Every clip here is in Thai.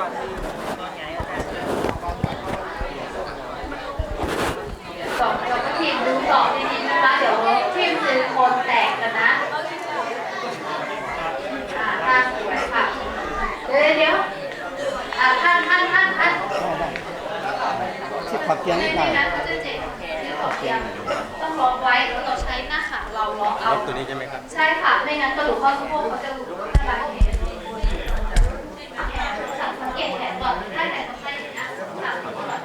สองเราก็ทีมดูสองดีๆนะคะ เดี๋ยวทีมซื้อคนแตกกันนะ อ่าท่าสวยค่ะ เดี๋ยวเดี๋ยวอ่าท่านท่านท่านท่าน ที่ขอบเตียงนิดหน่อย ไม่งั้นเขาจะเจ็บที่ขอบเตียงต้องล็อกไว้เราใช้หน้าขาเราล็อกเอา ตัวนี้ใช่ไหมครับ ใช่ค่ะ ไม่งั้นกระดูกข้อสะโพกเขาจะหลุดได้บาดเจ็บสังเกตแขนก่อนถ้าแขนต้องใช้นะสังเกตก่อน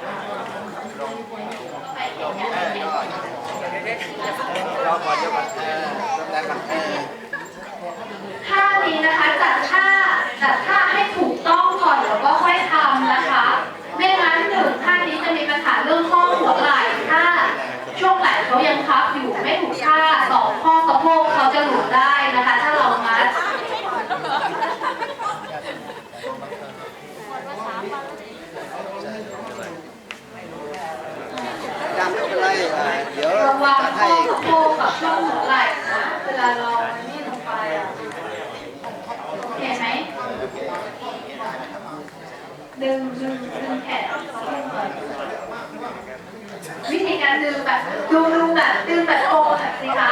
ไปเก็บแขนไปเก็บ รอก่อนเดี๋ยวก่อนเออแป๊บนึงเออ ท่านี้นะคะจัดท่าจัดท่าให้ถูกต้องก่อนแล้วก็ค่อยทำนะคะ ไม่งั้นหนึ่งท่านี้จะมีปัญหาเรื่องข้อหัวไหล่ถ้าช่วงไหล่เขายังพับอยู่ไม่ถูกท่าสองข้อสะโพกเขาจะหลุดได้นะคะ ถ้าเรามัด ยังไม่เป็นไรอ่าเดี๋ยว ระวัง จะ ข้ ให้ อสะโพกกับช่วงหัวไหล่นะเวลาเรานี่ลงไปอะเห็นไหมดึงดึงดึงแขนขึ้นมาวิธีการดึงแบบดูดูแบบดึงแบบโกแบบสิคะ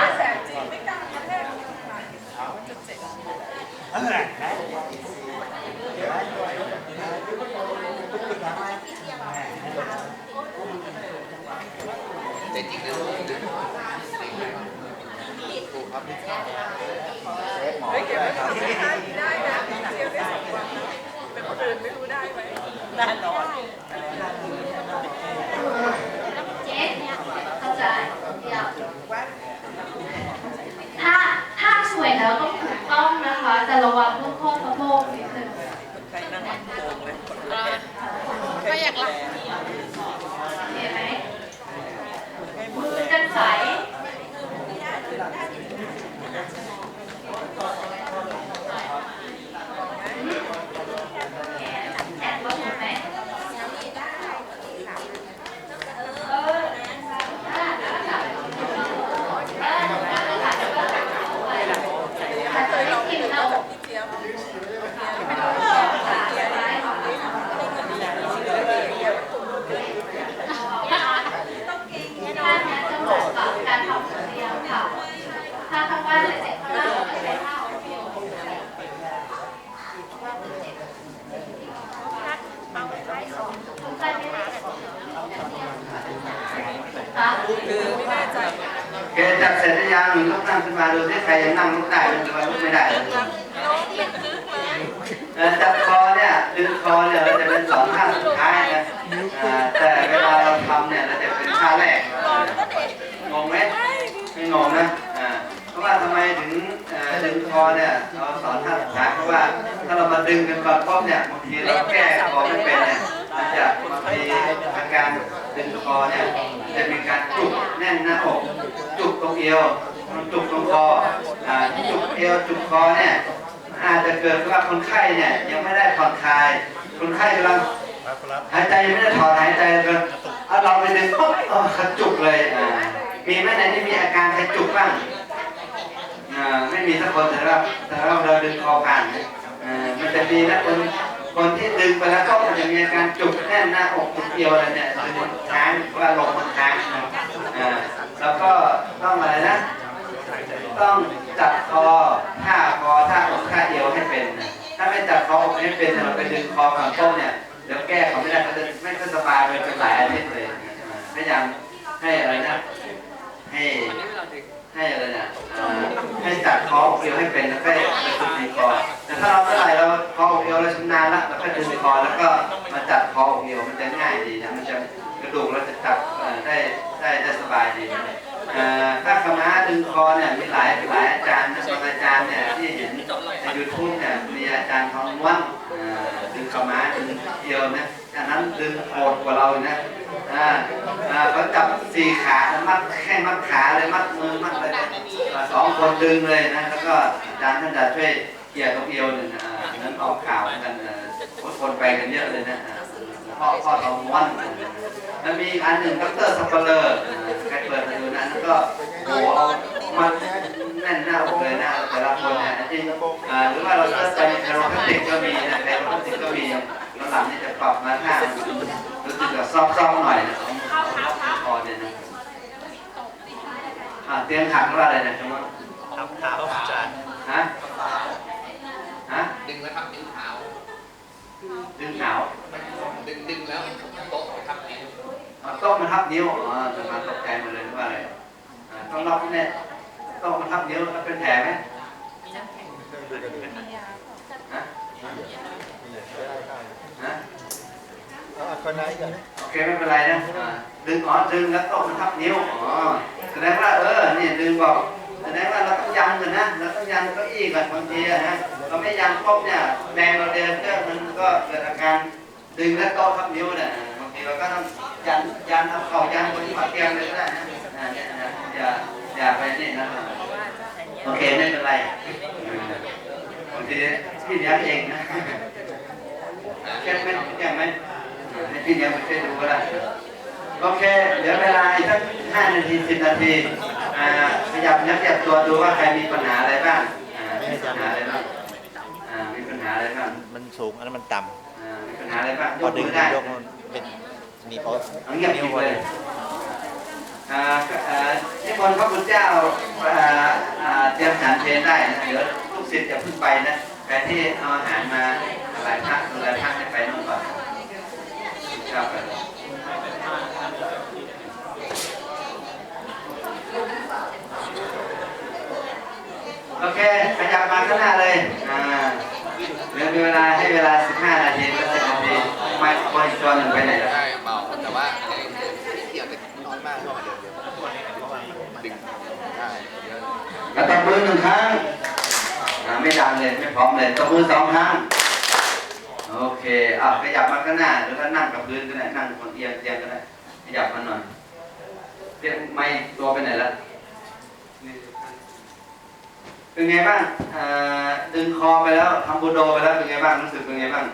เจ๊เข้าใจเดี๋ยวถ้าถ้าสวยแล้วต้องถูกต้องนะคะ แต่ระวังเรื่องข้อสะโพกนิดนึงก็อยากละ เห็นไหมมือจะใสแอบลงเห็นไหมเอออ่าแล้วจับเออแล้วจับแล้วก็จับไปกินแล้ว ท่านี้จะเหมาะกับการทำเรียงค่ะ ถ้าทำบ้านเลยเสร็จข้างล่างก็ใช้ท่าเอาเพียวสนใจไหมคะคะ แกจัดเสร็จหรือยังลุกนั่งขึ้นมาดูที่ใครยังนั่งลุกได้หรือว่าลุกไม่ได้เลยเอ่อจับคอเนี่ยดึงคอเนี่ยเราจะเป็นสองท่าสุดท้ายนะอ่าแต่เวลาเราทำเนี่ยเราจะเป็นท่าแรกงงไหมไม่งงนะอ่าเพราะว่าทำไมถึงเอ่อดึงคอเนี่ยเราสอนท่าสุดท้ายเพราะว่าถ้าเรามาดึงกันก่อนปุ๊บเนี่ยบางทีเราแก้คอไม่เป็นเนี่ยมันจะบางทีอาการดึงคอเนี่ย จะมีการจุกแน่นหน้าอก จุกตรงเอวจุกตรงคอจุกเอวจุกคอเนี่ยอาจจะเกิดว่าคนไข้เนี่ยยังไม่ได้ผ่อนคลาย คนไข้กำลังหายใจยังไม่ได้ถอนหายใจเลยเอาเราไปดึงปุ๊บเออขัดจุกเลยมีไหมไหนที่มีอาการใครจุกบ้างไม่มีสักคนแต่ว่าแต่ว่าเราดึงคอผ่านมันจะมีนะคน คนที่ดึงไปแล้วก็จะมีอาการจุกแน่นหน้าอกจุกเอวอะไรเนี่ยดึงมันค้างว่าลงมันค้างนะอ่าแล้วก็ต้องอะไรนะ ต้องจับคอท่าคอท่าอกท่าเอวให้เป็น ถ้าไม่จับคออกให้เป็นเราไปดึงคอฝั่งต้นเนี่ยเดี๋ยวแก้เขาไม่ได้เขาจะไม่ค่อยสบายไปเป็นหลายอาทิตย์เลยพยายามให้อะไรนะ ให้ให้อะไรนะเอ่อ ให้จับคออกเอวให้เป็นแล้วก็ไปฝึกดึงคอแต่ถ้าเราเมื่อไหร่เราคออกเอวเราชำนาญแล้วเราก็ดึงคอแล้วก็มาจับคออกเอวมันจะง่ายดีนะมันจะกระดูกเราจะจับได้ได้ได้สบายดีนะเอ่อถ้าคณะดึงคอเนี่ยมีหลายหลายอาจารย์นะบางอาจารย์เนี่ยที่เห็นในยูทูบเนี่ยมีอาจารย์ทองม้วนดึงขม้าดึงเอวนะอันนั้นดึงโหดกว่าเราอีกนะ อ่าอ่าเขาจับสี่ขามัดแค่มัดขาเลยมัดมือมัดอะไรสองคนดึงเลยนะแล้วก็อาจารย์ท่านจะช่วยเกี่ยวตรงเอวหนึ่งอ่านั้นออกข่าวกันอ่อคนไปกันเยอะเลยนะอ่าพ่อพ่อทองม้วนแล้วมีอีกอันหนึ่งดรสัปเปอร์ใครเปิดมาดูนะแล้วก็โอ้เอามันแน่นหน้าอกเลยนะแต่ละคนนี่ยจริงอ่าหรือว่าเราเซิร์ชไปในไคโรพาติกก็มีนะไคโรพาติกก็มีหหลังนี่จะปรับมาท่า รู้สึกกับซอฟๆหน่อยนะคอเนี่ยนะอ่าเตียงขัดว่าอะไรนะคำว่าทำเท้าอาจารย์ฮะฮะดึงแล้วครับนิ้วเท้าดึงหนาวดึงดึงแล้วโต๊ะไปทับนิ้วโต๊ะมาทับนิ้วอ๋อจะมาตกใจหมดเลยว่าอะไรอ่าต้องล็อกเนี่โต๊ะมาทับนิ้วแล้วเป็นแผลไหมฮะฮะเอา คนไหนกันโอเคไม่เป็นไรนะ ดึงอ๋อดึงแล้วต๊ะมาทับนิ้วอ๋อแสดงว่าเออเนี่ยดึงบอกแสดงว่าเราต้องยันกันนะเราต้องยันเก้าอี้ก่อนบางทีนะเราไม่ยันครบเนี่ยแรงเราเดินก็มันก็เกิดอาการดึงและโต๊ะทับนิ้วเนี่ยบางทีเราก็ต้องยันยันเอาเข่ายันบนที่หัวเตียงเลยก็ได้นะอยนะอย่าอย่าไปนี่นะโอเคไม่เป็นไรบางทีพี่เลี้ยงเองนะแค่ไม่แค่ไม่ ให้พี่เลี้ยงไปช่วยดูก็ได้โอเคเหลือเวลาอีกสักห้านาทีสิบนาทีอ่าขยับนับขยับตัวดูว่าใครมีปัญหาอะไรบ้างอ่มีปัญหาอะไรบ้างอ่ามีปัญหาอะไรบ้างมันสูงอันนั้นมันต่อ่ามีปัญหาอะไรบ้างยพอกดึมืงอได้ยกมันเป็นมีโพสเอเงียบอีเลยอ่าก็อ่านิมนต์พระคุณเจ้าอ่าเตรียมฉันเพลได้นะเดี๋ยวลูกศิษย์อย่าเพิ่งไปนะใครที่เอาอาหารมาหลายพักหลายพักให้ไปนู่นก่อน ครับโอเคขยับมาข้างหน้าเลย อ่าเหลือมีเวลาให้เวลา 15 นาทีหรือ10นาทีไม่คนอีกตัวหนึ่งไปไหนแล้วได้เบาแต่ว่ายังเดินนิดเดียวแต่น้อยมากเข้ามาเดินเร็วดึงได้เยอะแล้วตบมือหนึ่งครั้งอ่าไม่ดังเลย ไม่พร้อมเลยตบมือสองครั้ง เคอะขยับมาข้างหน้าหรือว่านั่งกับพื้นก็ได้นั่งบนเอียงเตียงก็ได้ขยับมาหน่อยเตียงไม่ตัวไปไหนละเป็นไงบ้างอ่าดึงคอไปแล้วทำบูโดไปแล้วเป็นไงบ้างรู้สึกเป็นไงบ้าง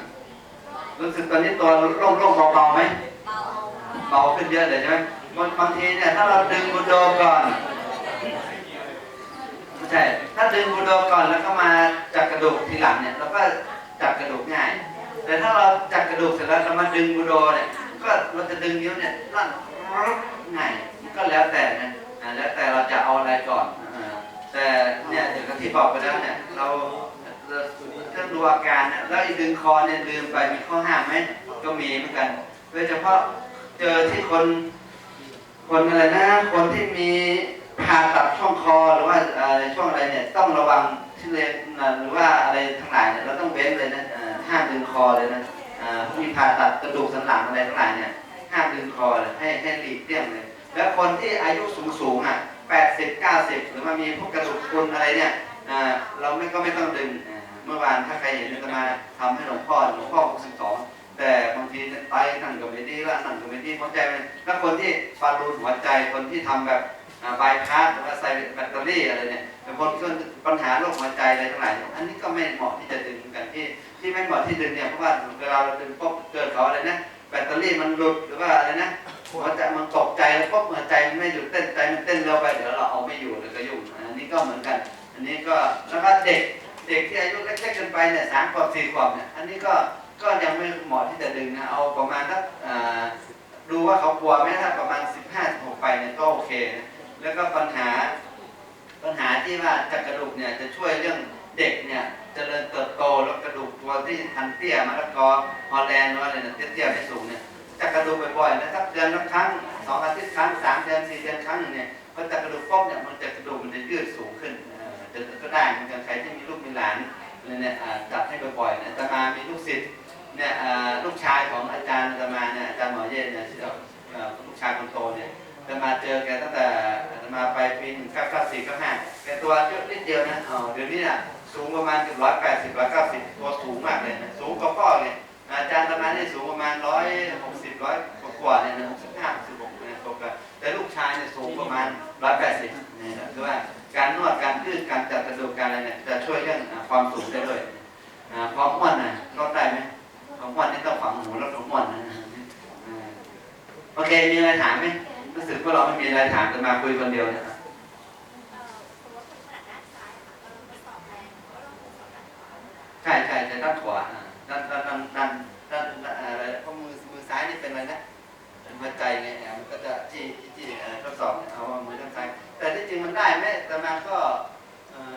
รู้สึกตอนนี้ตัวโล่งๆเบาๆไหมเบาขึ้นเยอะเลยใช่ไหมบางบางทีเนี่ยถ้าเราดึงบูโดก่อนไม่ใช่ถ้าดึงบูโดก่อนแล้วก็มาจับกระดูกทีหลังเนี่ยเราก็จับกระดูกง่าย แต่ถ้าเราจับกระดูกเสร็จแล้วเรามาดึงบูโดเนี่ยก็เราจะดึงนิ้วเนี่ยลั่นง่ายก็แล้วแต่นะอ่าแล้วแต่เราจะเอาอะไรก่อนอ่าแต่เนี่ยอย่างที่บอกไปแล้วเนี่ยเราเราต้องดูอาการนะแล้วอีกดึงคอเนี่ยลืมไปมีข้อห้ามไหมก็มีเหมือนกันโดยเฉพาะเจอที่คน คนอะไรนะ คนที่มีผ่าตัดช่องคอหรือว่าอ่อช่องอะไรเนี่ยต้องระวังที่เลนหรือว่าอะไรทั้งหลายเนี่ยเราต้องเว้นเลยนะ ห้ามดึงคอเลยนะอ่ามีผ่าตัดกระดูกสันหลังอะไรทั้งหลายเนี่ยห้ามดึงคอเลยให้ให้หลีกเลี่ยงเลย แล้วคนที่อายุสูงสูงอะแปดสิบเก้าสิบหรือว่ามีพวกกระดูกพรุนอะไรเนี่ยอ่าเราไม่ก็ไม่ต้องดึงเมื่อวานถ้าใครเห็นอาตมาทำให้หลวงพ่อหลวงพ่อหกสิบสองแต่บางทีไตนั่งก็ไม่ดีละนั่งก็ไม่ดีหัวใจมันแล้วคนที่บอลลูนหัวใจคนที่ทำแบบบายพาสหรือว่าใส่แบตเตอรี่อะไรเนี่ยเป็นคนที่ปัญหาโรคหัวใจอะไรทั้งหลายเนี่ยอันนี้ก็ไม่เหมาะที่จะดึง ที่ที่ไม่เหมาะที่ดึงเนี่ยเพราะว่าเวลาเราดึงปุ๊บเกิดเขาอะไรนะแบตเตอรี่มันหลุดหรือว่าอะไรนะหัวใจมันตกใจแล้วปุ๊บหัวใจมันไม่หยุดเต้นใจมันเต้นเร็วไปเดี๋ยวเราเอาไม่อยู่เลยก็ยุ่งอันนี้ก็เหมือนกัน อันนี้ก็แล้วก็เด็กเด็กที่อายุเล็กๆเกินไปเนี่ยสามขวบสี่ขวบเนี่ยอันนี้ก็ก็ยังไม่เหมาะที่จะดึงนะเอาประมาณสักอ่าดูว่าเขากลัวไหมถ้าประมาณ 15 16ไปเนี่ยก็โอเคนะแล้วก็ปัญหาปัญหาที่ว่าจากกระดูกเนี่ยจะช่วยเรื่องเด็กเนี่ย เจริญเติบโตแล้วกระดูกตัวที่ทันเตี้ยมะละกอฮอลแลนด์อว่าอะไรเนี่ยเตี้ยๆไม่สูงเนี่ยจากระดูกบ่อยๆนะสักเดือนละครั้งสองอาทิตย์ครั้งสามเดือนสี่เดือนครั้งหนึ่งเนี่ยพอจากระดูกป๊อบเนี่ยมันจะกระดูกมันจะยืดสูงขึ้นเอ่อจะก็ได้เหมือนกันใครที่มีลูกมีหลานเนี่ยอ่าจัดให้บ่อยๆนะจะมามีลูกศิษย์เนี่ยอ่อลูกชายของอาจารย์อาตมาเนี่ยอาจารย์หมอเย็นเนี่ยที่เราลูกชายคนโตเนี่ยจะมาเจอแกตั้งแต่อาตมาไปปีหนึ่งเก้าเก้าสี่เก้าห้าแกตัวเยอะนิดเดียวนะอ๋อเดี๋ยวนี้น่ะ สูงประมาณเกือบร้อยแปดสิบร้อยเก้าสิบตัวสูงมากเลยนะสูงกว่าพ่อเนี่ยอาจารย์อาตมาเนี่สูงประมาณร้อยหกสิบร้อยกว่าเนี่ยนะหกสิบห้าหกสิบหกเนี่ยตกกันแต่ลูกชายเนี่ยสูงประมาณร้อยแปดสิบนี่นะคือว่าการนวดการยืดการจัดกระดูกการอะไรเนี่ยจะช่วยเรื่องความสูงได้ด้วยอ่าความอ้วนน่ะลดได้ไหมของวันนี้ต้องฝังหูแล้วของวันนะโอเคมีอะไรถามไหมรู้สึกว่าเราไม่มีอะไรถามจะมาคุยคนเดียวเนะ ใช่ใช่แต่ด้านขวาด้านด้านด้านด้านอะไรเพราะมือมือซ้ายนี่เป็นอะไรนะเป็นหัวใจไงมันก็จะที่ที่ทดสอบเอามือด้านซ้ายแต่ที่จริงมันได้ไหมแต่มาก็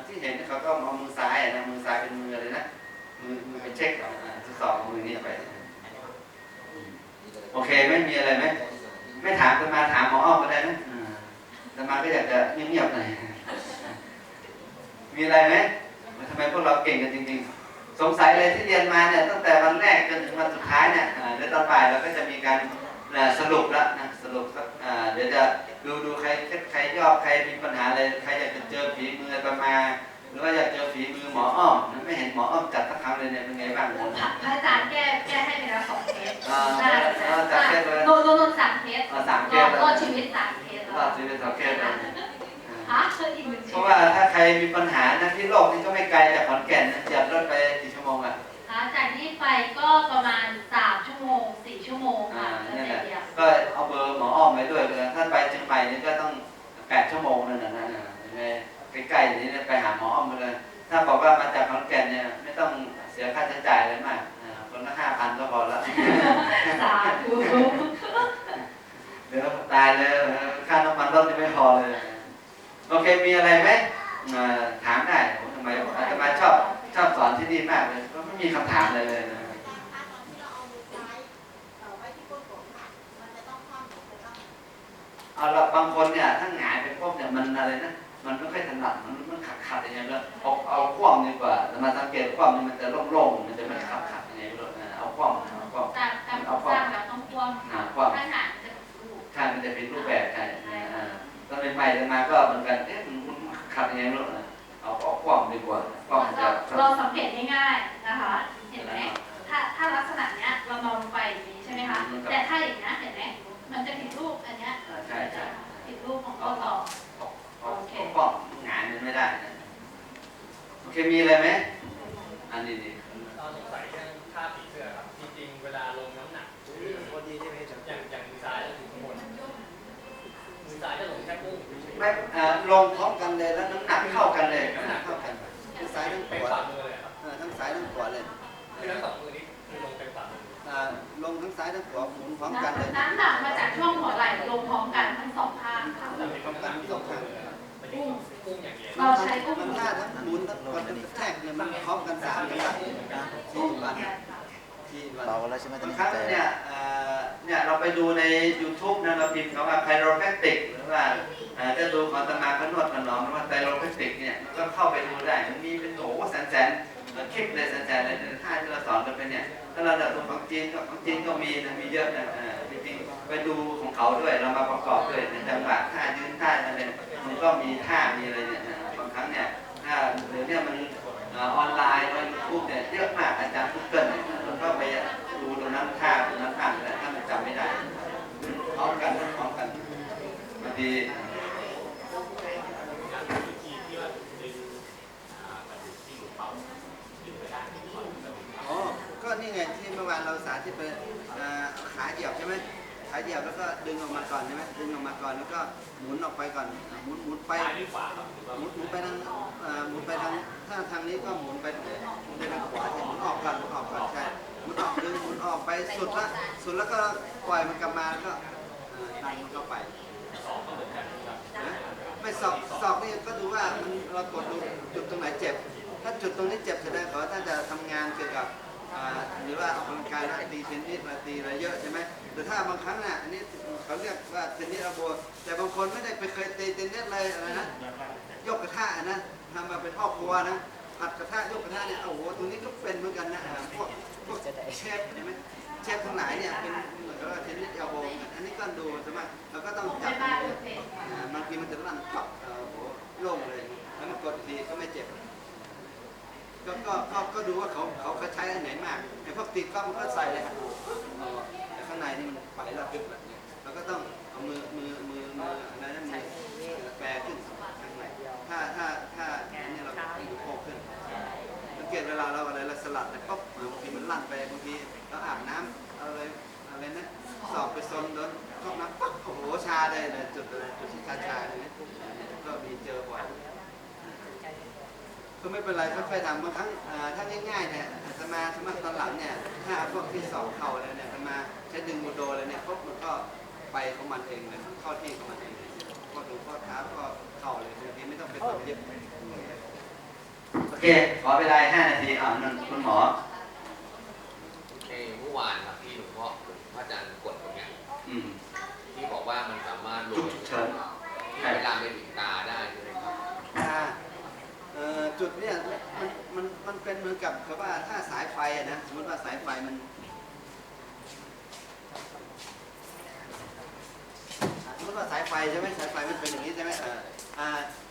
ที่เห็นเขาก็เอามือซ้ายนะมือซ้ายเป็นมือเลยนะมือมือไปเช็คทดสอบมือนี่ไปโอเคไม่มีอะไรไหมไม่ถามกันมาถามหมออ้อมก็ได้นะแต่มาก็อยากจะเงียบๆหน่อยมีอะไรไหมทำไมพวกเราเก่งกันจริงๆ สงสัยเลยที่เรียนมาเนี่ยตั้งแต่วันแรกจนถึงวันสุดท้ายเนี่ยอ่าเดี๋ยวตอนบ่ายเราก็จะมีการอ่าสรุปแล้วนะสรุปครับอ่าเดี๋ยวจะดูดูใครใครยอบใครมีปัญหาอะไรใครอยากจะเจอฝีมือประมาหรือว่าอยากเจอฝีมือหมออ้อมไม่เห็นหมออ้อมจัดสักครั้งเลยเนี่ยเป็นไงบ้างพระพระอาจารย์แก้แก้ให้ไปแล้วสองเคสอ่าน่าอ่าจัดเคสเลยโดนโดนโดนสามเคสอ่าสามเครอสดแล้วรอดชีวิตสามเคสรอดชีวิตสองเคสแล้ว ฮะเธออีกหนึ่งเพชีราะวิตว่าถ้าใครมีปัญหานะที่โลกนี้ก็ไม่ไกลจากขอนแก่นนะจับรถไปกี่ชั่วโมงอะคะจากที่ไปก็ประมาณสามชั่วโมงสี่ชั่วโมงอ่าค่ะนี่ตั้งแหแต่ละเดียวก็เอาเบอร์หมออ้อมไว้ด้วยเลยถ้าไปเชียงใหม่นี่ก็ต้องแปดชั่วโมงนั่นนะนะยังไงใกล้ๆอย่างนี้เนี่ยไปหาหมออ้อมมาเลย ถ้าบอกว่ามาจากขอนแก่นเนี่ยไม่ต้องเสียค่าใช้จ่ายอะไรมากอ่าคนละห้าพันก็พอแล้ว อันนี้ดีตอนสงสัยเรื่องค่าผีเสื้อครับ จริงๆ เวลาลงน้ำหนักอย่างอย่างมือซ้ายจะถึงข้างบนมือซ้ายจะลงแค่ปุ้งไม่อ่าลงพร้อมกันเลยแล้วน้ำหนักเท่ากันเลยน้ำหนักเท่ากันทั้งซ้ายทั้งขเป็นวาฝ่ามือเลยครับเออทั้งซ้ายทั้งขวาเลยคือทั้งสองมือนี้คือลงเป็นฝ่ามืออ่าลงทั้งซ้ายทั้งขวาหมุนพร้อมกันเลยน้ำหนักมาจากช่วงหัวไหล่ลงพร้อมกันทั้งสองข้างค่ะ แต่มีความหนักที่ลงข้าง กุ้งอย่างเราใช้อุ้มมันท่าทั้งหมุนทั้งกดทั้งแทกเนี่ยมันพร้อมกันสามจังหวะที่วันที่วันเบาแล้วใช่ไหมตอนนี้ครั้งเนี่ยเนี่ยเราไปดูใน YouTube นะเราพิมพ์คำว่า chiropractic หรือว่าจะดูของตมาขนวดขนอมหรือว่า chiropractic เนี่ยมันก็เข้าไปดูได้มันมีเป็นโอ้แสนแสนๆคลิปเลยแสนแสนๆเลยท่าที่เราสอนกันไปเนี่ยถ้าเราดัดตัวของจีนก็ของจีนก็มีนะมีเยอะนะจริงๆไปดูของเขาด้วยเรามาประกอบด้วยในจังหวะท่ายืนท่าอะไร มันก็มีท่ามีอะไรเนี่ยนะบางครั้งเนี่ยถ้าหรือเนี่ยมันออนไลน์ในยูทูบเนี่ยเยอะมากอาจารย์ทุกเกิลเนี่ยแล้วก็ไปดูตรงนั้นท่าตรงนั้นท่าแต่ถ้ามันจำไม่ได้พร้อมกันพร้อมกันบางทีอ๋อก็นี่ไงที่เมื่อวานเราสาธิตไปอ่อเอาขาเหยียบใช่ไหม ขาเหยียบแล้วก็ดึงออกมาก่อนใช่ไหมดึงออกมาก่อนแล้วก็หมุนออกไปก่อนหมุนหมุนไปหมุนหมุนไปทางอ่อหมุนไปทางถ้าทางนี้ก็หมุนไปหมุนไปทางขวาใช่หมุนออกก่อนหมุนออกก่อนใช่หมุนออกดึงหมุนออกไปสุดละสุดแล้วก็ปล่อยมันกลับมาแล้วก็อ่อดันมันเข้าไปไม่สอบสอบนี่ก็ดูว่ามันเรากดดูจุดตรงไหนเจ็บ ถ้าจุดตรงนี้เจ็บแสดงว่าถ้านจะทำงานเกี่ยวกับอ่าหรือว่าออกกำลังกายนะตีเทนนิสมาตีอะไรเยอะใช่ไหม แต่ถ้าบางครั้งน่ะอันนี้เขาเรียกว่าเทนนิสอาโบแต่บางคนไม่ได้ไปเคยตีเทนนิสเลยอะไรนะยกกระทะนะทำมาเป็นพ่อครัวนะผัดกระทะยกกระทะเนี่ยโอ้โหตรงนี้ก็เป็นเหมือนกันนะพวกพวกเชฟเห็นไหมเชฟทั้งหลายเนี่ยเป็นเหมือนกับเทนนิสเอลโบอันนี้ก็ดูใช่ไหมเราก็ต้องจับบาเลยเพจอ่าบางทีมันจะลั่นปับโอ้โหโล่งเลยแล้วมันกดทีก็ไม่เจ็บก็ก็ก็ก็ดูว่าเขาเขาเขาใช้อันไหนมากไอ้พวกติดกล้องมันก็ใส่เลยครับ ข้างในนี่มันไปแล้วปึ๊บแบบนี้เราก็ต้องเอามือมือมือมืออะไรนะมือแปรขึ้นข้างในถ้าถ้าถ้าอันนี้เรามือโคกขึ้นสังเกตเวลาเราอะไรเราสลัดเนี่ยปุ๊บบางทีมันลั่นไปบางทีเราอาบน้ำอาอะไรอะไรนะสอบไปซนโดนเข้าน้ำปั๊บโอ้โหชาเลยเลยจุดเลยจุดที่ชาชาเลยก็มีเจอบ่อย ก็ไม่เป็นไรค่อยๆทำบางครั้งเอ่อถ้าง่ายๆเนี่ยอาตมาสมัครตอนหลังเนี่ยถ้าพวกที่สอบเข่าอะไรเนี่ยอาตมาใช้ดึงโมโดเลยเนี่ยปุ๊บมันก็ไปของมันเองเลยมันเข้าที่ของมันเองเลยก็ดูข้อเท้าก็เข่าเลยบางทีไม่ต้องไปต้องเย็บโอเคขอเวลา5นาทีอ่านั่นคุณหมอเอ้เมื่อวานครับที่หลวงพ่อพระอาจารย์กดผมันเป็นเหมือนกับเพราะนะสมมติว่าสายไฟมันสมมติว่าสายไฟใช่ไหมสายไฟมันเป็นอย่างนี้ใช่ไหมอ่า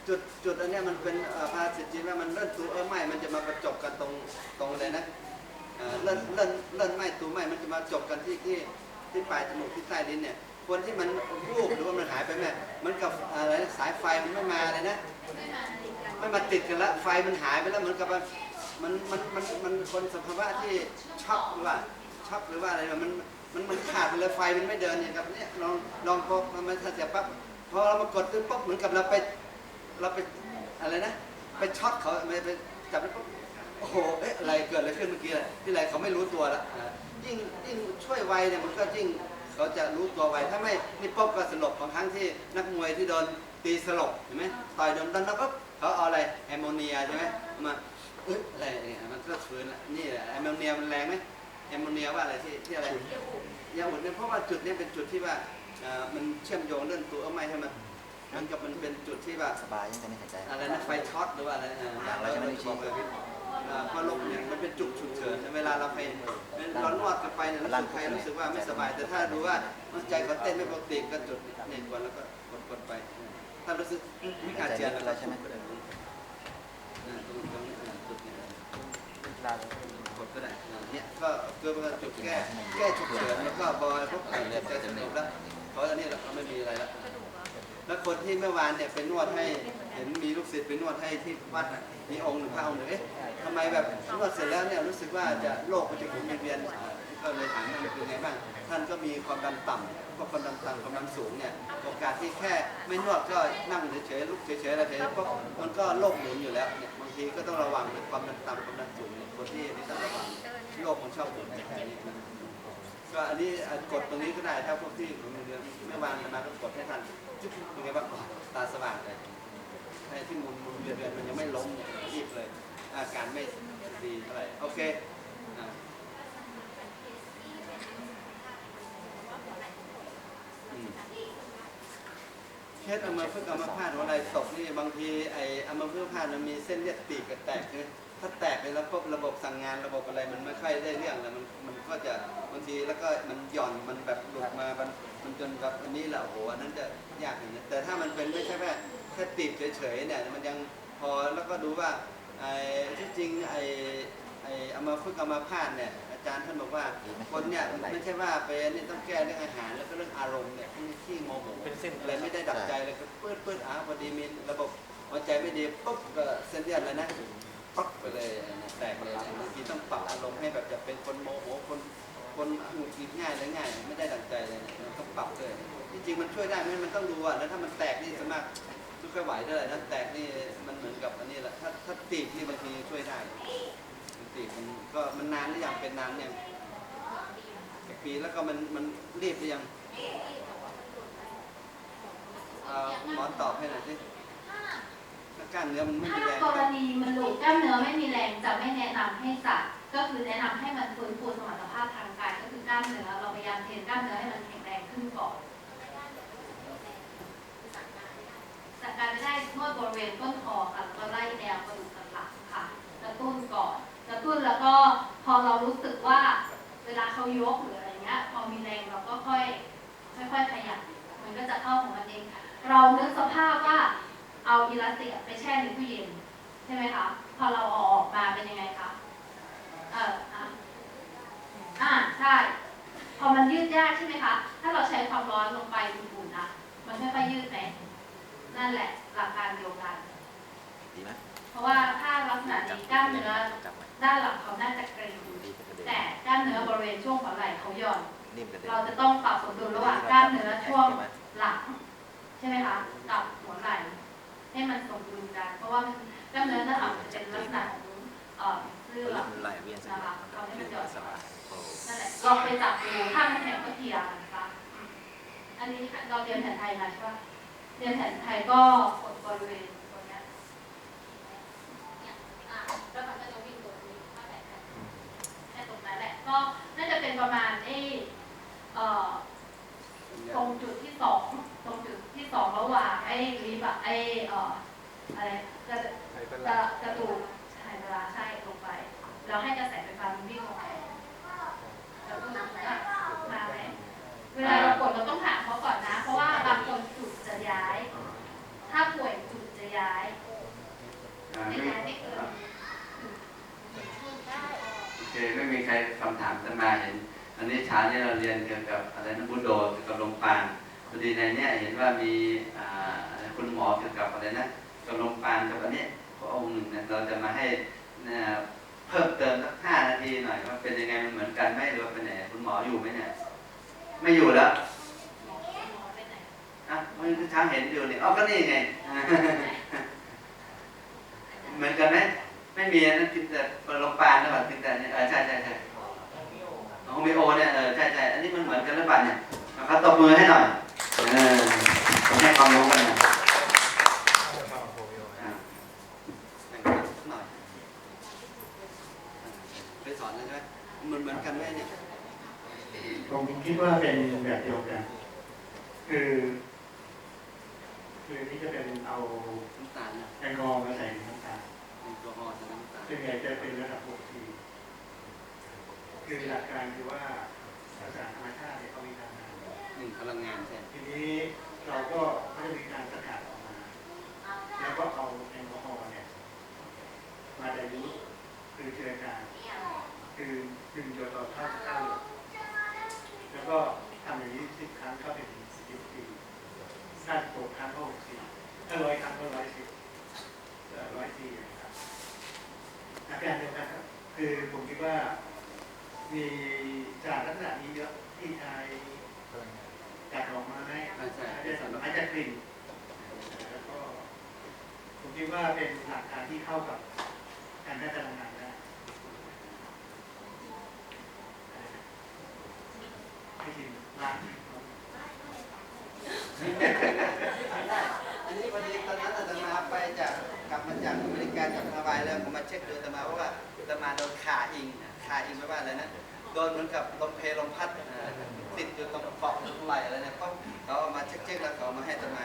จุดจุดอันนี้มันเป็นเอ่อภาษิจีนว่ามันเลื่อนตัวเออไม้มันจะมาประจบกันตรงตรงเลยนะเลื่อนเลื่อนเลื่อนไม้ตัวไม้มันจะมาจบกันที่ที่ที่ปลายจมูกที่ใต้ลิ้นเนี่ยคนที่มันรูปหรือว่ามันหายไปแม่เหมันกับอะไรสายไฟมันไม่มาเลยนะไม่มาติดกันแล้วไฟมันหายไปแล้วเหมือนกับ มันมันมันมันคนสภาวะที่ช็อกหรือว่าช็อกหรือว่าอะไรมันมันมันขาดไปเลยไฟมันไม่เดินเนี่ยครับเนี่ยลองลองพอมันถ้าเสียปั๊บพอเรามากดตึ้งปุ๊บเหมือนกับเราไปเราไปอะไรนะ ไปช็อตเขาไปไปจับแล้วปุ๊บโอ้โหเอ๊ะอะไรเกิดอะไรขึ้นเมื่อกี้อะไรที่ไรเขาไม่รู้ตัวละยิ่งยิ่งช่วยไวเนี่ยมันก็ยิ่งเขาจะรู้ตัวไวถ้าไม่นี่ปุ๊บก็สลบบางครั้งที่นักมวยที่โดนตีสลบเห็นไหมต่อยโดนดันแล้วปุ๊บเขาเอาอะไรแอมโมเนียใช่ไหมมา อ้ยอะไรเนี่ยมันก็ฟื้นละนี่แหละแอมโมเนียมันแรงไหมแอมโมเนียว่าอะไรที่ที่อะไรยาอุ่นเนี่ยเพราะว่าจุดเนี้เป็นจุดที่ว่าเอ่อมันเชื่อมโยงเรื่องตัวเอาไม้ให้มันมันกับมันเป็นจุดที่ว่าสบายยังจะไม่หายใจอะไรนะไฟช็อตหรือว่าอะไรเอออย่างไรใช่ไหมบอกเลยเอ่อพอลมเนี่ยมันเป็นจุดฉุกเฉินเวลาเราไปเรานวดกันไปเนี่ยรู้สึกใครรู้สึกว่าไม่สบาย แต่ถ้าดูว่ามันใจเขาเต้นไม่ปกติก็จุดเนี่ยกดแล้วก็กดกดไป ถ้ารู้สึกไม่อาเจียนแล้วก็ใช่ไหม เนี้กดก็ได้อ่าเนี่ยก็เพื่อเป็นจุดแก้แก้ฉุกเฉินแล้วก็บอยพวกไข่ใจสนุกแล้วเพราะอันนี้เราก็ไม่มีอะไรแล้วแล้วคนที่เมื่อวานเนี่ยไปนวดให้เห็นมีลูกศิษย์ไปนวดให้ที่วัดน่ะมีองค์หนึ่งพระองค์หนึ่งเอ๊ะทำไมแบบนวดเสร็จแล้วเนี่ยรู้สึกว่าจะโรคมันจะหมุนเวียนอ่าก็เลยถามว่ามันเป็นไงบ้าง ท่านก็มีความดันต่ำเพราะความดันต่ำความดันสูงเนี่ยโอกาสที่แค่ไม่นวดก็นั่งเฉยๆลุกเฉยๆอะไรเฉยๆเพราะมันก็โรคหมุนอยู่แล้วเนี่ยบาง ทีก็ต้องระวังในความดันต่ำความดันสูงเนี่ยคนที่ที่ต้องระวังโรคมันชอบหมุนแค่นี้ก็อันนี้กดตรงนี้ก็ได้ถ้าพวกที่หมุนเรือนไม่วางมาก็กดให้ทันจุ๊บเป็นไงบ้างตาสว่างเลยใครที่มุนมุนเรือนมันยังไม่ล้มเนี่ยรีบเลย อาการไม่ดีเท่าไหร่โอเคอืม เคสเอามาเพื่อเอามาพาดหัวไหล่ตกนี่บางทีไอ้เอามาเพื่อพาดมันมีเส้นเลือดตีกับแตกเนี่ยถ้าแตกไปแล้วพวกระบบสั่งงานระบบอะไรมันไม่ค่อยได้เรื่องแล้วมันมันก็จะบางทีแล้วก็มันหย่อนมันแบบหลุดมามันมันจนแบบอันนี้แหละโอ้โหอันนั้นจะยากอย่างนี้แต่ถ้ามันเป็นไม่ใช่แค่แค่ติดเฉยๆเนี่ยมันยังพอแล้วก็ดูว่าไอ้ที่จริงไอ้ไอ้เอามาฝึกเอามาพาดเนี่ย จารย์ท่านบอกว่าคนเนี่ยไม่ใช่ว่าไปนี่ต้องแก้เรื่องอาหารแล้วก็เรื่องอารมณ์เนี่ยที่โมโหเป็นเส้นอะไรไม่ได้ดับใจเลยก็ปื้ดปื้ดอะพอดีมีระบบหัวใจไม่ดีปุ๊บก็เส้นเลือดเลยนะปั๊บไปเลยนะแตกเลยบางทีต้องปรับอารมณ์ให้แบบจะเป็นคนโมโหคนคนหงุดหงิดง่ายและง่าย ไม่ได้ดังใจเลยนะต้องปรับเลยจริงๆมันช่วยได้ไหมมันต้องดูอะแล้วถ้ามันแตกนี่สวนมากไม่ค่อยไหวเท่าไหร่นะแตกนี่มันเหมือนกับอันนี้แหละถ้าถ้าตีบนี่บางทีช่วยได้มัน ตีบมันก็มันนานหรือยังเป็นนานยังกี่ปีแล้วก็มันมันรีบหรือยังเอ่อหมอตอบให้หน่อยสิถ้ากล้ามเนื้อมันไม่มีถ้าแรงกรณีมันหลุดกล้ามเนื้อไม่มีแรงจะไม่แนะนำให้จัดก็คือแนะนำให้มันฟื้นฟูสมรรถภาพทางกายก็คือกล้ามเนื้อเราพยายามเทรนกล้ามเนื้อให้มันแข็งแรงขึ้นก่อนจัดการไม่ได้นวดบริเวณต้นคอค่ะแล้วก็ไล่แนวกระดูกสันหลังค่ะกระตุ้นก่ อนกระตุ้น แล้วก็พอเรารู้สึกว่าเวลาเขายกหรืออะไรเงี้ยพอมีแรงเราก็ค่อยค่อยๆขยับมันก็จะเข้าของมันเอง เรานึกสภาพว่าเอาอิลาสติกไปแช่ในตู้เย็นใช่ไหมคะพอเราเอาออกมาเป็นยังไงคะเอออะอ่าใช่พอมันยืดยากใช่ไหมคะ ถ้าเราใช้ความร้อนลงไปอุ่นๆนะมันไม่ค่อยยืดไหมนั่นแหละหลักการเดียวกันดีไหม เพราะว่าถ้าลักษณะนี้กล้ามเนื้อจับไหมด้านหลังเขาน่าจะเกร็งดีกระเด็นแต่กล้ามเนื้อบริเวณช่วงหัวไหล่เขาหย่อนนิ่มกระเด็นเราจะต้องปรับสมดุลระหว่างกล้ามเนื้อช่วงหลังใช่ไหมคะกับหัวไหล่ให้มันสมดุลกัน เพราะว่ามันกล้ามเนื้อด้านหลังจะเป็นลักษณะของเอ่อเสื้อเริ่มไหลเวียนสมองสบายโอ้นั่นแหละลองไปจับดูถ้ามันแข็งก็เทียร์นะคะอันนี้เราเรียนแผนไทยมาใช่ปะเรียนแผนไทยก็กดบริเวณ แล้วมันก็จะวิ่งตรงนี้มาแตะกันแค่ตรงนั้นแหละก็น่าจะเป็นประมาณไอ้ตรงจุดที่สองตรงจุดที่สองระหว่างไอ้ลิบะไอ้อะไรจะจะจะตูกหายเวลาใช่ลงไปแล้วให้กระแสไฟฟ้ามันวิ่งลงไปแล้วก็มาไหมเวลาเรากดเราต้องถามเขาก่อนนะ เพราะว่าบางคนจุดจะย้าย ถ้าป่วยจุดจะย้ายไม่ย้ายไม่ กช้านี้เราเรียนเกี่ยวกับอะไรนะบุโดเกี่ยวกับลมปานพอดีในเนี้ยเห็นว่ามีคุณหมอเกี่ยวกับอะไรนะกับลมปานกับอันเนี้ยพระองค์หนึ่งเนี่ยเราจะมาให้เพิ่มเติมสักห้านาทีหน่อยว่าเป็นยังไงมันเหมือนกันไหมหรือว่าเป็นไหนคุณหมออยู่ไหมเนี่ยไม่อยู่แล้วอะมันช้างเห็นอยู่นี่อ๋อก็นี่ไงเหมือนกันไหม ไม่มีอันนั้นกินแต่ลมปานนะแบบกินแต่เนี่ยเออใช่ใช่ใช่โฮมิโอเนี่ยเออใช่ใช่อันนี้มันเหมือนกันหรือเปล่าเนี่ยนะครับตบมือให้หน่อยเออผมให้ความรู้กันนะอะแบ่งกันสักหน่อยไปสอนเลยใช่ไหมมันเหมือนกันไหมเนี่ยผมคิดว่าเป็นแบบเดียวกัน คือ คือที่จะเป็นเอาน้ำตาลนะแอลกอฮอล์มาใส่ในน้ำตาลแอ ลกอฮอล์ใส่น้ำตาลซึ่งใหญ่จะเป็นระดับปกติคือหลักการคือว่าสารธรรมชาติเนี่ยเขามีการงานหนึ่งพลังงานใช่ทีนี้เราก็ไม่ได้มีการสกัดออกมา แล้วก็เอาแอลกอฮอล์เนี่ยมาไดยูสคือเจือจางคือหนึ่งหยดต่อเท่าเท่าหยดแล้วก็ทำอย่างนี้สิบครั้งก็เป็นสิบปีห้าสิบหกครั้งก็หกสิบถ้าร้อยครั้งก็ร้อยสิบร้อยสี่นะครับ อาการเดียวกันครับคือผมคิดว่ามีจากลักษณะนี้เยอะที่ใช้จากดอกม้ใช่ใช่อาจจะอาจจะกลิ่นแล้วก็ผมคิดว่าเป็นหลักการที่เข้ากับการได้พลังงานได้ให้ชิมร้าน อันนี้พอดีตอนนั้นอาตมาไปจากกลับมา จารจากฮาวายแล้วผมมาเช็คดูตมาเพราว่าตมาโดนขาอิงขาอิงไม่ว่าอะไรนะโดนเหมือนกับลมเพลลมพัดติดอยู่ตรงเกาะตรงไหล่อะไรเนี่ยเขาเขาเอามาเช็คๆแล้วเขามาให้ตมา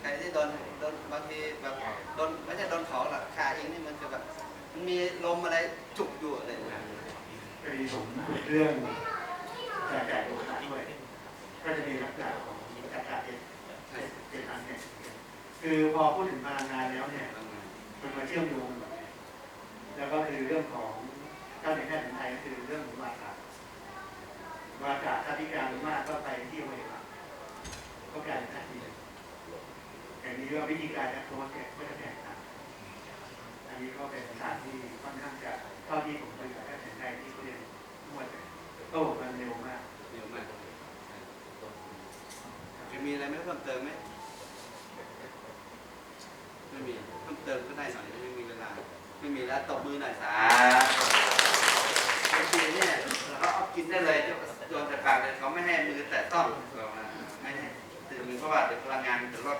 ใครที่โดนโดนบางทีแบบโดนไม่ใช่โดนของหรอกขาอิงนี่มันจะแบบมันมีลมอะไรจุกอยู่อะไรเนี่ยพอดีผมพูดเรื่องแจกแก่โลหะด้วยก็จะมีลักษณะของจักรเอ็ดเอ็ดอันเนี่ยคือพอพูดถึงพลังงานแล้วเนี่ย มันมาเชื่อมโยงกันหมดเลยแล้วก็คือเรื่องของเจ้าหน้าที่แพทย์แผนไทยก็คือเรื่องของวาระวาระถ้าพิการมากก็ไปที่อวัยวะก็กลายเป็นทันทีอย่างนี้ว่าวิธีการจะโพสเนี่ยก็จะแตกต่างอันนี้ก็เป็นศาสตร์ที่ค่อนข้างจะเท่าที่ผมเคยกับแพทย์แผนไทยที่เขาเรียนนวดเนี่ยก็บอกมันเร็วมากเดี๋ยวมากจะมีอะไรไหมเพิ่มเติมไหมมี เพิ่มเติมก็ได้หน่อยไม่มีเวลาไม่มีแล้วตบมือหน่อยสาบางทีเนี่ยเราก็เอากินได้เลยโยนใส่ปากเลยเขาไม่ให้มือแตะต้องเราไม่ให้ตื่นมือเพราะว่าเดี๋ยวพลังงานมันจะลด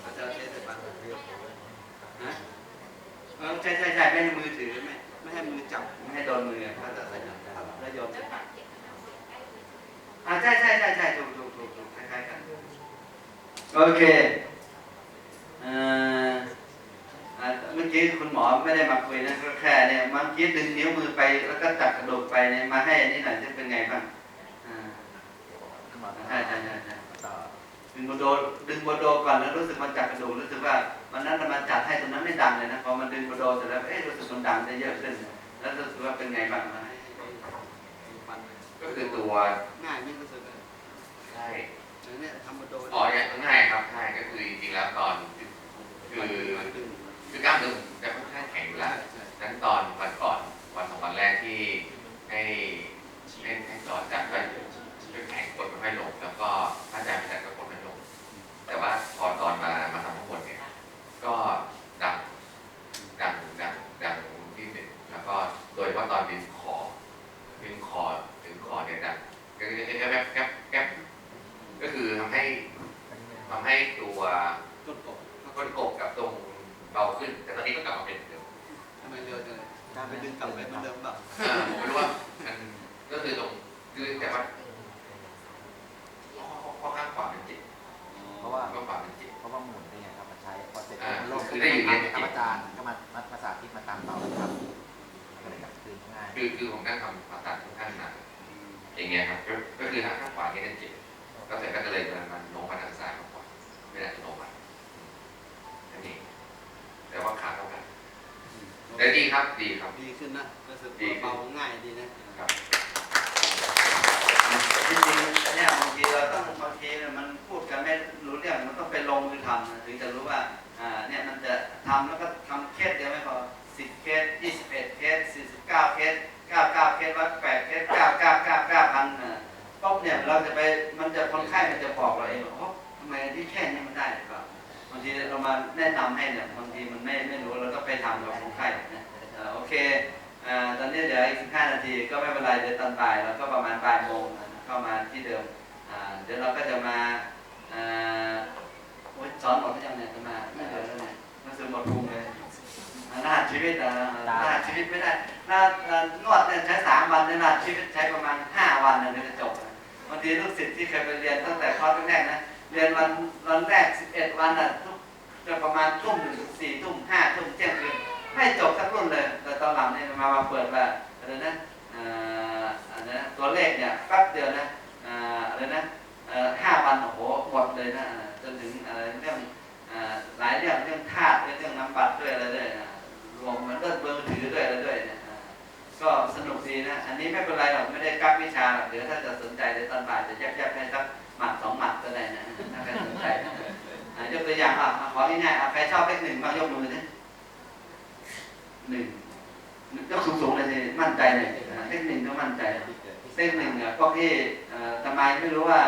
เขาจะเทใส่ปากนะเออใช่ใช่ใช่ไม่ให้มือถือไม่ไม่ให้มือจับไม่ให้โดนมือเขาจะใส่แล้วโยนใส่ปากอ่าใช่ใช่ใช่ใช่ถูกถูกถูกคล้ายๆกันโอเคเอ่ออ่าเมื่อ กี้คุณหมอไม่ได้มาคุยนะก็แค่เนี่ยเมื่อกี้ดึงนิ้วมือไป แล้วก็จับกระดูกไปเนี่ยมาให้อันนี้หน่อยจะเป็นไงบ้างอ่าคุณหมอใช่ใช่ใช่ใช่ต่อดึงโบโดดึงโบโดก่อนแล้วรู้สึกมันจับกระดูกรู้สึกว่าวันนั้นมันจัดให้ตรงนั้นไม่ดังเลยนะพอมันดึงโบโดเสร็จแล้วเอ๊ะรู้สึกมันดังได้เยอะขึ้น แล้วรู้สึกว่าเป็นไงบ้างมาให้ฟันก็คือตัวง่ายไหม่รู้สึกเลยใช่เนี่ยทำโบโดอ๋ออย่างง่ายครับง่ายก็คือจริงๆแล้วตอนคือ คือกล้ามเนื้อผมจะค่อนข้างแข็งอยู่แล้วนั้นตอนวันก่อนวันสองวันแรกที่ให้ให้ให้สอนจัดก็จะแข็งกดไม่ค่อยลง แล้วก็ถ้าอาจารย์ไม่จัดก็กดไม่ลง แต่ว่าพอตอนมามาทำข้างบนเนี่ยก็ดังดังดังดังที่หนึ่งแล้วก็โดยเฉพาะตอนดึงคอดึงคอดึงคอเนี่ยดังแก๊บแก๊บแก๊บแก๊บก็คือทำให้ทำให้ตัวต้นกบ เบาขึ้น แต่ตอนนี้ก็กลับมาเป็นเหมือนเดิมทำไมเร็วจังเลยการไปดึงกลับไปเหมือนเดิมเปล่าเออผมไม่รู้ว่ามันก็คือตรงคือแต่ว่าข้อข้างขวาเป็นจิตเพราะว่าข้างขวาเป็นจิตเพราะว่าหมุนได้ไงครับมาใช้พอเสร็จอ่ามันโลกคือได้อยู่เนี่ยครับอาจารย์ก็มามาภาษาที่มาตามต่อครับก็เลยกลับคืนง่ายคือคือผมนั่งทำผ่าตัดค่อนข้างหนักอย่างเงี้ยครับก็ก็คือข้างข้างขวาเนี่ยเป็นจิตก็เสร็จก็เลยมันมันโน้มมาทางซ้า แต่ดีครับดีครับ ดีขึ้นนะรู้สึกาเบาง่ายดีนะครับจริงๆเนี่ยบางทีเราต้องบางทีมันพูดกันไม่รู้เรื่องมันต้องไปลงมือทำถึงจะรู้ว่าอ่าเนี่ยมันจะทำแล้วก็ทำเคสเดียวไม่พอสิบเคสยี่สิบเอ็ดเคสสี่สิบเก้าเคสเก้าเก้าเคสวัดแปดเคสเก้าเก้าเก้าเก้าพันเนี่ยป๊บเนี่ยเราจะไปมันจะคนไข้มันจะบอกเราเองว่าทำไมที่แค่นี้มันได้าบางทีเรามาแนะนำให้เนี่ยบางทีมันไม่ไม่รู้เราก็ไปทำกับคนไข้นะเอ่อโอเคอ่าตอนนี้เดี๋ยวอีกสิบห้านาทีก็ไม่เป็นไรเดี๋ยวตอนบ่ายเราก็ประมาณบ่ายโมงเข้ามาที่เดิมอ่าเดี๋ยวเราก็จะมาอ่าโอ๊ยสอนหมดก็ยังเนี่ยจะมาไม่เหลือแล้วเนี่ยหนังสือหมดพุงเลยอ่าชีวิตอะรหัสชีวิตไม่ได้รหัสเอ่อนวดเนี่ยใช้สามวันเนี่ยรหัสชีวิตใช้ประมาณห้าวันเนี่ยจะจบบางทีลูกศิษย์ที่เคยไปเรียนตั้งแต่คอแรกนะเรียนวันวันแรกสิบเอ็ดวันอะ จะประมาณทุ่มหนึ่งสี่ทุ่มห้าทุ่มเที่ยงคืนไม่จบสักรุ่นเลย แต่ตอนหลังเนี่ยมามาเปิดว่าอะไรนะอ่าอะไรนะตัวเลขเนี่ยแป๊บเดียวนะอ่าอะไรนะอ่อห้าวันโอ้โหหมดเลยนะจนถึงอะไรเรื่องอ่าหลายเรื่องเรื่องธาตุเรื่องน้ำปัดด้วยอะไรด้วยรวมมันเรื่องเบอร์ถือด้วยอะไรด้วยเนี่ยก็สนุกดีนะ อันนี้ไม่เป็นไรหรอกไม่ได้กักวิชาหรอกเดี๋ยวถ้าจะสนใจเดี๋ยวตอนบ่ายจะแยกๆให้สักหมัดสองหมัดก็ได้นะถ้าใครสนใจนะ ยกตัวอย่างอะของ่ายๆอะใครชอบเลขหนึ่งบ้างยกมือดิหนึ่งยกสูงๆเลยสิมั่นใจเลยเลขหนึ่งก็มั่นใจเลขหนึ่งเนี่ยพวกที่ทำไมไม่รู้ว่า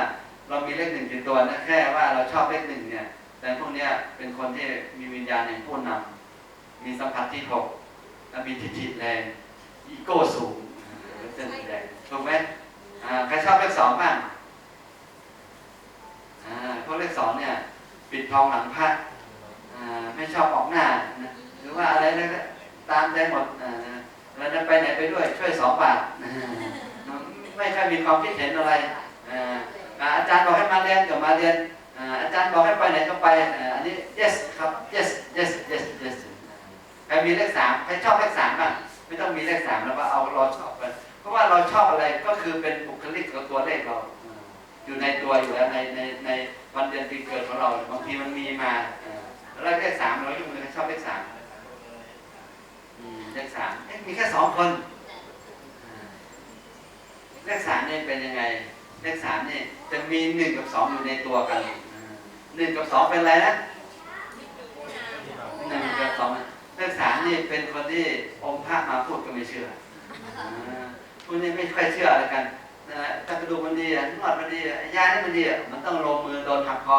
เรามีเลขหนึ่งเป็นตัวนะแค่ว่าเราชอบเลขหนึ่งเนี่ย แต่พวกเนี้ยเป็นคนที่มีวิญญาณแห่งผู้นำมีสัมผัสที่หกและมีทิฏฐิแรงอีโก้สูงเส้นแรงถูกไหมอ่าใครชอบเลขสองบ้างอ่าพวกเลขสองเนี่ย ปิดทองหลังพระไม่ชอบออกหน้านะหรือว่าอะไรแล้วตามใจหมดอ่าแล้วจะไปไหนไปด้วยช่วยสองบาทไม่ค่อยมีความคิดเห็นอะไรอาจารย์บอกให้มาเรียนก็มาเรียนอาจารย์บอกให้ไปไหนก็ไปอันนี้ yes ครับ yes yes yes yes ใครมีเลขสามใครชอบเลขสามบ้างไม่ต้องมีเลขสามแล้วว่าเอาเราชอบไปเพราะว่าเราชอบอะไรก็คือเป็นบุคลิกของตัวเลขเรา อยู่ในตัวอยู่แล้วในในในวันเดือนปีเกิดของเราบางทีมันมีมาอ่าแล้วเลขสามเรายกมือใครชอบเลขสามเลขสามเอ๊ะมีแค่สองคนเลขสามนี่เป็นยังไงเลขสามนี่จะมีหนึ่งกับสองอยู่ในตัวกันหนึ่งกับสองเป็นอะไรนะหนึ่งกับสองเลขสามนี่เป็นคนที่องค์พระมาพูดก็ไม่เชื่ออ่าพวกนี้ไม่ค่อยเชื่ออะไรกัน นะถ้ากระดูกมันดีอะนวดมันดีอะยานี่มันดีอะมันต้องลงมือโดนหักคอ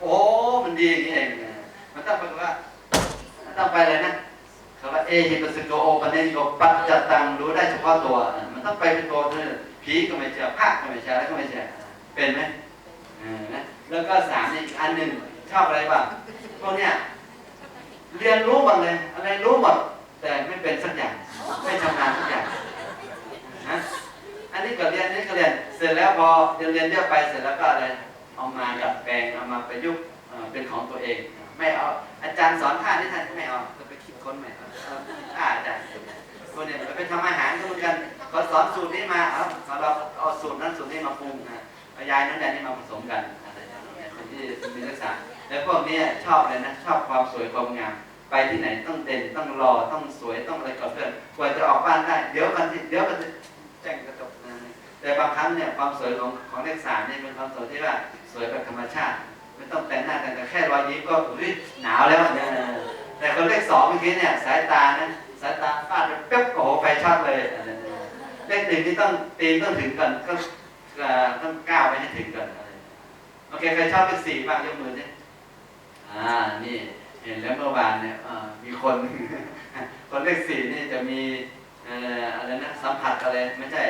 โอ้ มันดีอย่างนี้เองมันต้องไปว่ามันต้องไปเลยนะคำว่าเอหิปัสโกโอปันเนโกปัจจตังรู้ได้เฉพาะตัว มันต้องไปเป็นตัวเท่านั้นผีก็ไม่เชื่อพระก็ไม่เชื่ออะไรก็ไม่เชื่อเป็นไหมนะแล้วก็สามนี่อีกอันหนึ่งชอบอะไรบ้างพวกเนี้ยเรียนรู้หมดเลยอะไรรู้หมดแต่ไม่เป็นสักอย่าง ไม่ชำนาญสักอย่างนะ อันนี้ก็เรียนอันนี้ก็เรียน เสร็จแล้วพอเรียนเรียนเยอะไปเสร็จแล้วก็อะไรเอามาดัดแปลงเอามาประยุกต์เป็นของตัวเอง ไม่เอาอาจารย์สอนท่าที่ท่านไม่เอาจะไปคิดค้นใหม่เอาเอาท่าอาจารย์คนเนี่ยไปทำอาหารก็เหมือนกันเขาสอนสูตรนี้มาเอาเราเอาสูตรนั้นสูตรนี้มาปรุงนะเอายายนั้นยายนี้มาผสมกันอะไรอย่างเงี้ยคนที่มีรักษาแต่พวกนี้ชอบเลยนะชอบความสวยความงามไปที่ไหนต้องเด่นต้องรอต้องสวยต้องอะไรก่อนเพื่อนกว่าจะออกบ้านได้ เดี๋ยวกันเดี๋ยวกันแจ้งกระจ แต่บางครั้งเนี่ยความสวยของของเลขสามเนี่ยเป็นความสวยที่ว่าสวยแบบธรรมชาติ ไม่ต้องแต่งหน้าแต่งแต่แค่รอยยิ้มก็อุ้ยหนาวแล้วเนี่ยแต่คนเลขสองเมื่อกี้เนี่ยสายตานะสายตาฟาดไปเป๊บโอ้ไฟช็อตเลยเลขหนึ่งที่ต้องตีนต้องถึงก่อนก็ต้องก้าวไปให้ถึงก่อนโอเคใครชอบเลขสี่บ้างยกมือดิอ่านี่เห็นแล้วเมื่อวานเนี่ยมีคนคนเลขสี่นี่จะมีอะไรนะสัมผัสอะไรไม่ใช่